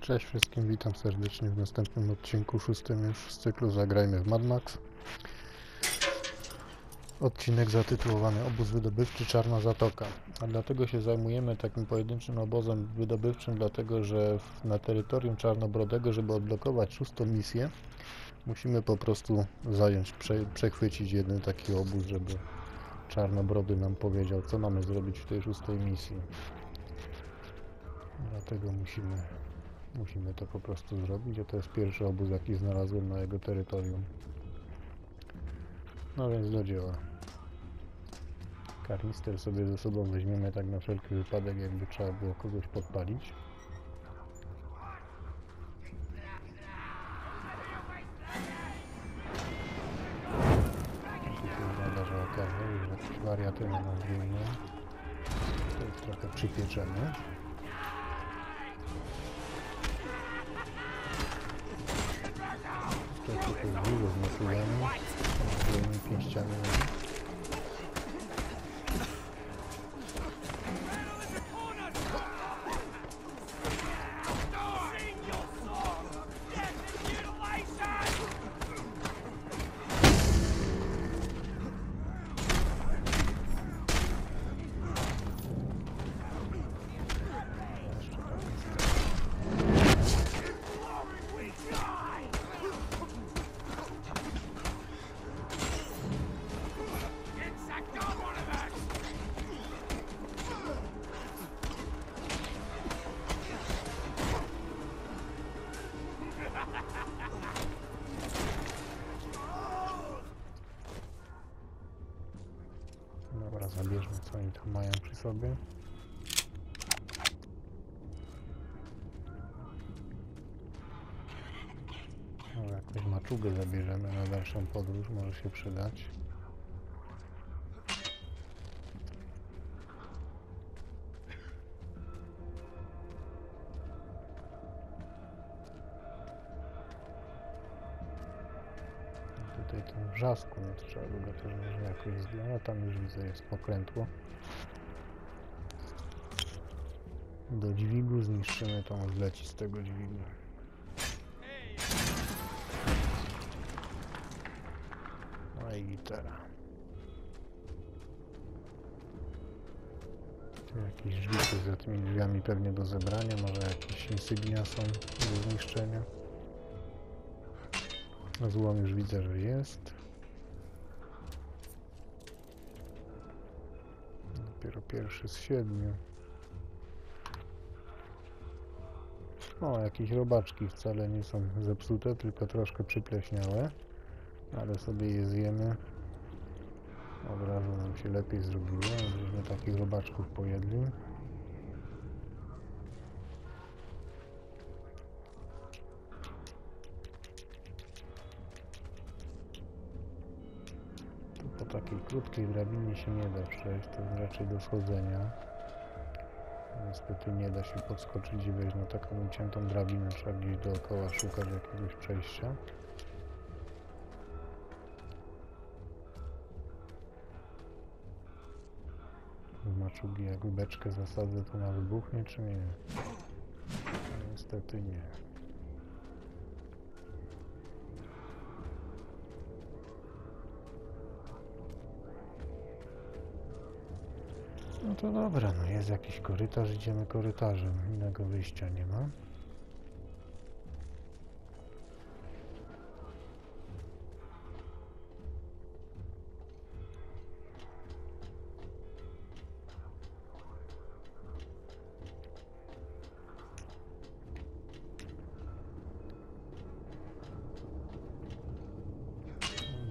Cześć wszystkim, witam serdecznie w następnym odcinku, szóstym już z cyklu Zagrajmy w Mad Max. Odcinek zatytułowany Obóz wydobywczy Czarna Zatoka. A dlatego się zajmujemy takim pojedynczym obozem wydobywczym, dlatego że na terytorium Czarnobrodego, żeby odblokować szóstą misję, musimy po prostu zająć, prze, przechwycić jeden taki obóz, żeby Czarnobrody nam powiedział, co mamy zrobić w tej szóstej misji. Dlatego musimy Musimy to po prostu zrobić, a to jest pierwszy obóz, jaki znalazłem na jego terytorium. No więc do dzieła. Karnister sobie ze sobą weźmiemy tak na wszelki wypadek, jakby trzeba było kogoś podpalić. Wariaty na nas ich trochę przypieczemy. Jeszcze tutaj długo tam mają przy sobie. Może jakąś maczugę zabierzemy na dalszą podróż, może się przydać. Wrzasku, no to trzeba by go też może jakoś zdjąć. Tam już widzę jest pokrętło. Do dźwigu zniszczymy tą zleci z tego dźwigu. No i gitara. Jakieś drzwi za tymi drzwiami pewnie do zebrania, może jakieś insygnia są do zniszczenia. Złom już widzę, że jest. Pierwszy z siedmiu. O, jakieś robaczki wcale nie są zepsute, tylko troszkę przypleśniałe. Ale sobie je zjemy. Od razu nam się lepiej zrobiło, żeśmy takich robaczków pojedli. Krótkiej drabinie się nie da przejść, to jest raczej do schodzenia. Niestety nie da się podskoczyć i wejść na taką uciętą drabinę, trzeba gdzieś dookoła szukać jakiegoś przejścia. Maczugi jak beczkę zasadzę, to ona wybuchnie, czy nie? Niestety nie. No to dobra, no jest jakiś korytarz, idziemy korytarzem. Innego wyjścia nie ma.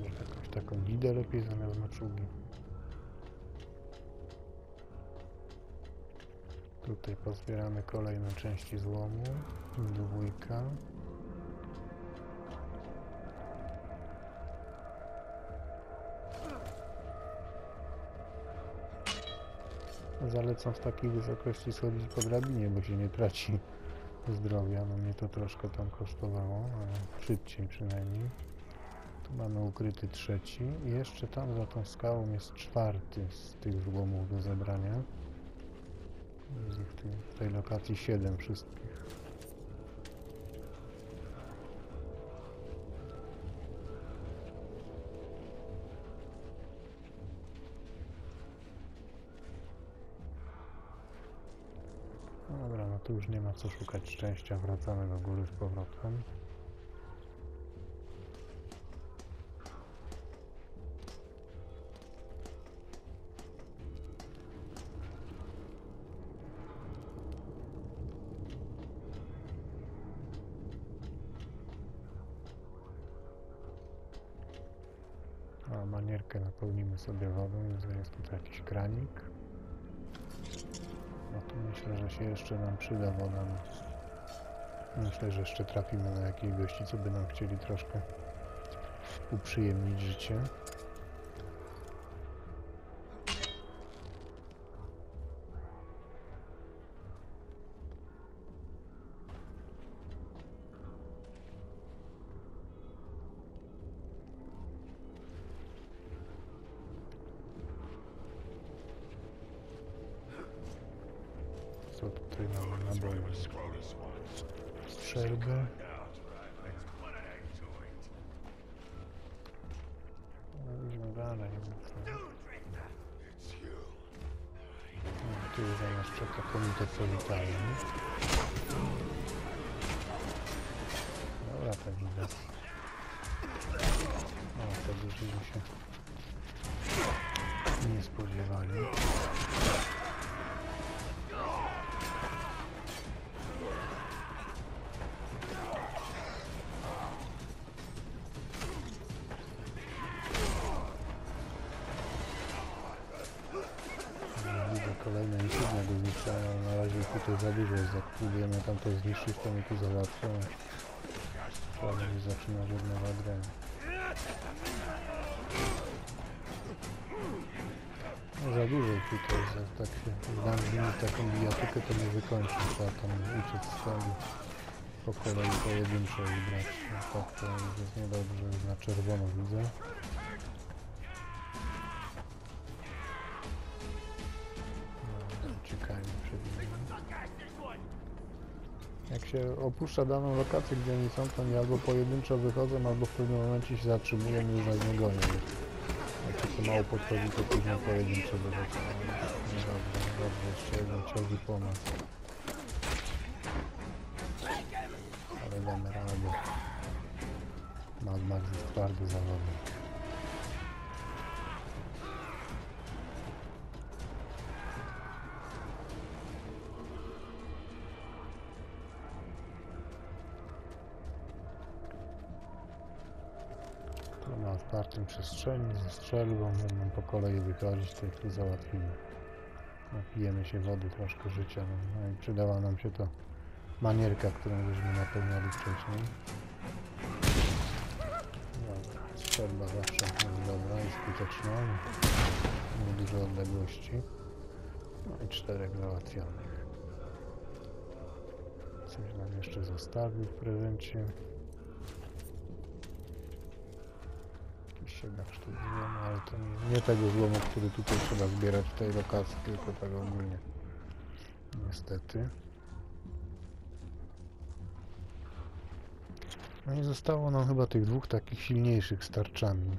Jakąś taką gidę lepiej zamiast maczugi. Tutaj pozbieramy kolejne części złomu. Dwójka. Zalecam w takiej wysokości schodzić po drabinie, bo się nie traci zdrowia. No mnie to troszkę tam kosztowało, ale szybciej przynajmniej. Tu mamy ukryty trzeci. I jeszcze tam za tą skałą jest czwarty z tych złomów do zebrania. W tej, w tej lokacji 7 wszystkich. Dobra, no tu już nie ma co szukać szczęścia, wracamy do góry z powrotem. Manierkę napełnimy sobie wodą, jest- jest tutaj jakiś kranik. No tu myślę, że się jeszcze nam przyda woda. no. Myślę, że jeszcze trafimy na jakiej gości, co by nam chcieli troszkę uprzyjemnić życie. No, Idźmy dalej. no to- Tu za nas czeka komitet powitalny. Dobra, tak widać. O, tego żeśmy się nie spodziewali. Insygnia do zniszczenia, ale na razie tutaj za dużo jest. Jak próbujemy tam to zniszczyć, to mnie tu załatwią. Prawie nie zaczyna żadnego grę. No za dużo tutaj jak tak się dam z taką bijatykę, to nie wykończy. Trzeba tam uciec z celu po kolei pojedynczo i grać. No tak to jest niedobrze, na czerwono widzę. Jak się opuszcza daną lokację, gdzie oni są, to oni albo pojedynczo wychodzą, albo w pewnym momencie się zatrzymują i już nas nie gonią. Jak tylko mało podchodzi, to później pojedynczo wychodzą. Niedobrze, dobrze, jeszcze jeden i pomoc. Ale damy radę. Mad Max jest twardy zawodnik. Na otwartym przestrzeni ze strzelbą będą po kolei wychodzić, to tu załatwimy. Napijemy się wody, troszkę życia, no, no i przydała nam się to manierka, którą żeśmy napełniali wcześniej. Dobra, strzelba zawsze jest dobra i skuteczna, nie dużo odległości. No i czterech załatwionych. Coś nam jeszcze zostawił w prezencie. Jakiś 7 ale to nie, nie tego złomu, który tutaj trzeba zbierać w tej lokacji, tylko tak ogólnie. Niestety. No i zostało nam chyba tych dwóch takich silniejszych starczami.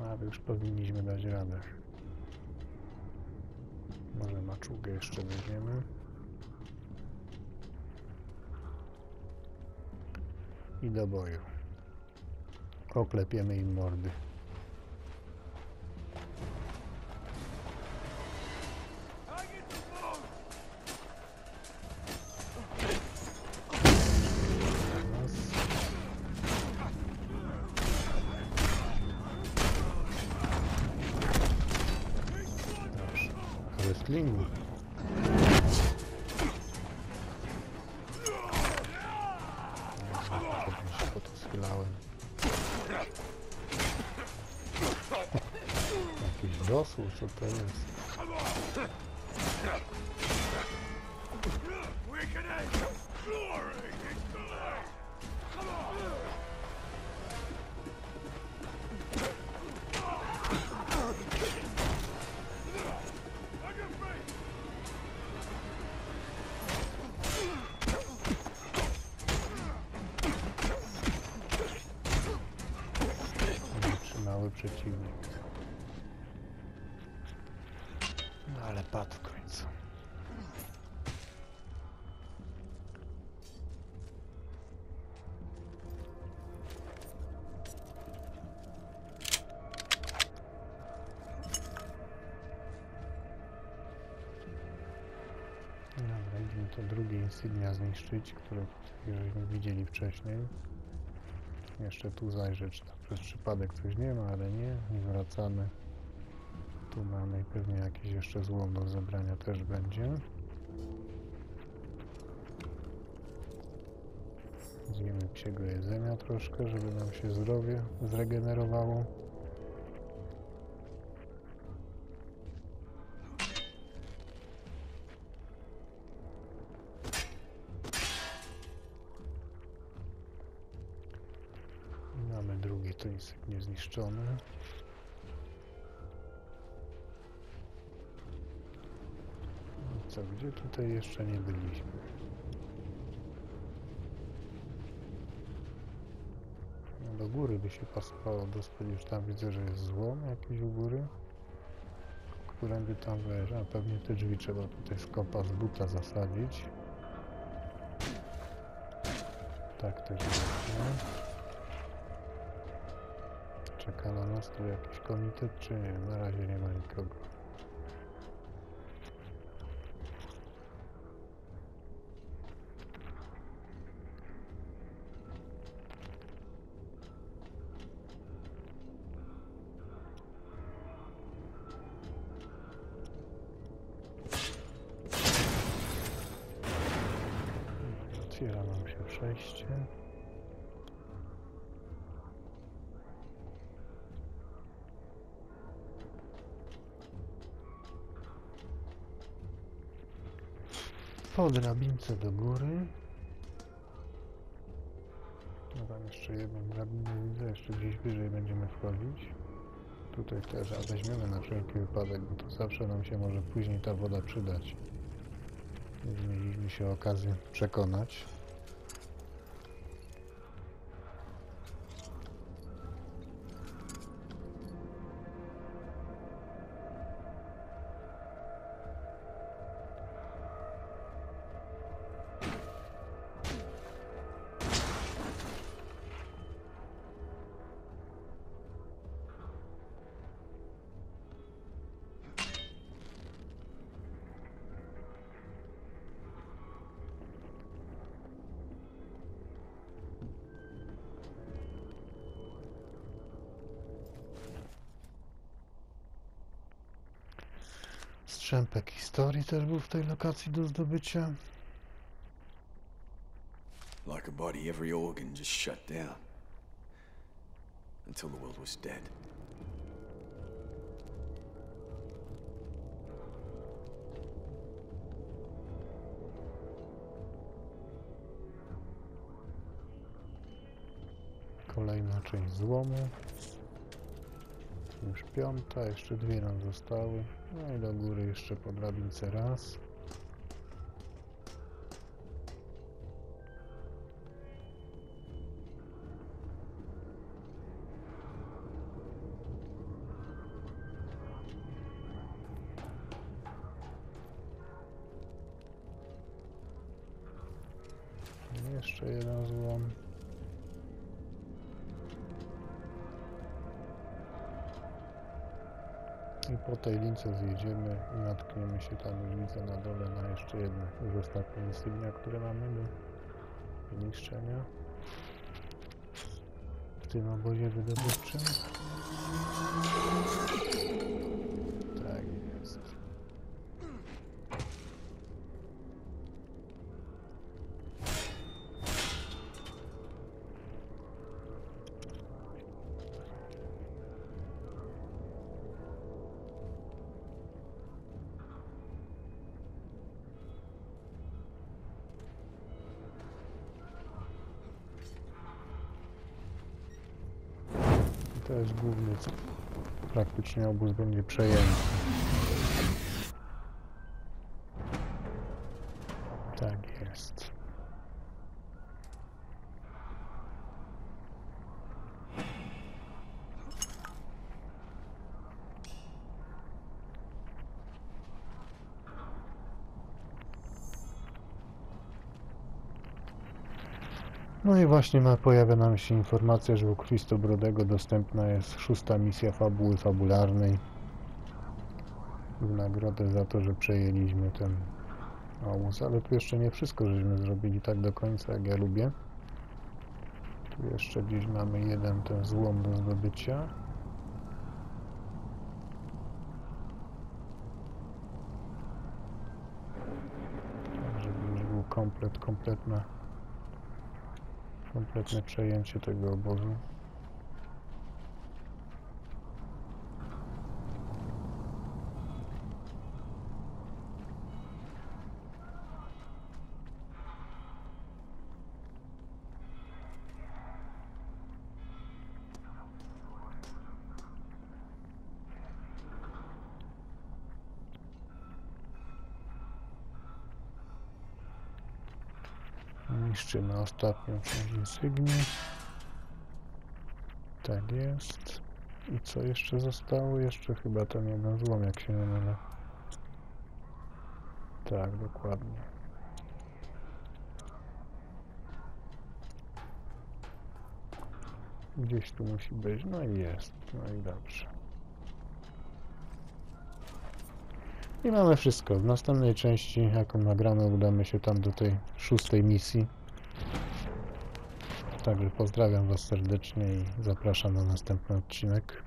Ale już powinniśmy dać radę. Może maczugę jeszcze weźmiemy. I do boju. Oklepiemy im mordy. Wrestlingu. Potem się po to schylałem. Jakiś dosłów, co to jest? przeciwnik. No ale padł w końcu. Dobra, idziemy to drugie insygnia zniszczyć, które żeśmy widzieli wcześniej. Jeszcze tu zajrzeć, czy tam przez przypadek coś nie ma, ale nie. I wracamy. Tu mamy pewnie jakiś jeszcze złom do zebrania też będzie. Zjemy psiego jedzenia troszkę, żeby nam się zdrowie zregenerowało. Zniszczone. I co, gdzie tutaj jeszcze nie byliśmy? No do góry by się pasowało dostać, już tam widzę, że jest złom jakiś u góry. Którędy tam wejść? A pewnie te drzwi trzeba tutaj z kopa z buta zasadzić. Tak też jest. Czeka na nas tu jakiś komitet, czy nie? Na razie nie ma nikogo. Otwiera nam się przejście. Po drabince do góry. No tam jeszcze jedną drabinę widzę, jeszcze gdzieś wyżej będziemy wchodzić. Tutaj też, a weźmiemy na wszelki wypadek, bo to zawsze nam się może później ta woda przydać. Więc Mieliśmy się okazję przekonać. Strzępek historii też był w tej lokacji do zdobycia. Like a body, every organ just shut down. Until the world was dead. Kolejna część złomu. Już piąta, jeszcze dwie nam zostały. No i do góry jeszcze po drabince raz. Jeszcze jeden złom. I po tej lince zjedziemy i natkniemy się tam już widzę na dole na jeszcze jedne już ostatnie insygnia, które mamy do zniszczenia w tym obozie wydobywczym. To jest główny. Praktycznie obóz będzie przejęty. I właśnie ma, pojawia nam się informacja, że u Christo Brodego dostępna jest szósta misja fabuły fabularnej. W nagrodę za to, że przejęliśmy ten Obóz, ale tu jeszcze nie wszystko żeśmy zrobili tak do końca, jak ja lubię. Tu jeszcze gdzieś mamy jeden ten złom do zdobycia. Tak, żeby już był komplet, kompletne, kompletne przejęcie tego obozu. Niszczymy ostatnią część insygnii. Tak jest. I co jeszcze zostało? Jeszcze chyba ten jeden złom, jak się nie mylę. Tak, dokładnie. Gdzieś tu musi być. No i jest. No i dobrze. I mamy wszystko. W następnej części, jaką nagramy, udamy się tam do tej szóstej misji. Także pozdrawiam Was serdecznie i zapraszam na następny odcinek.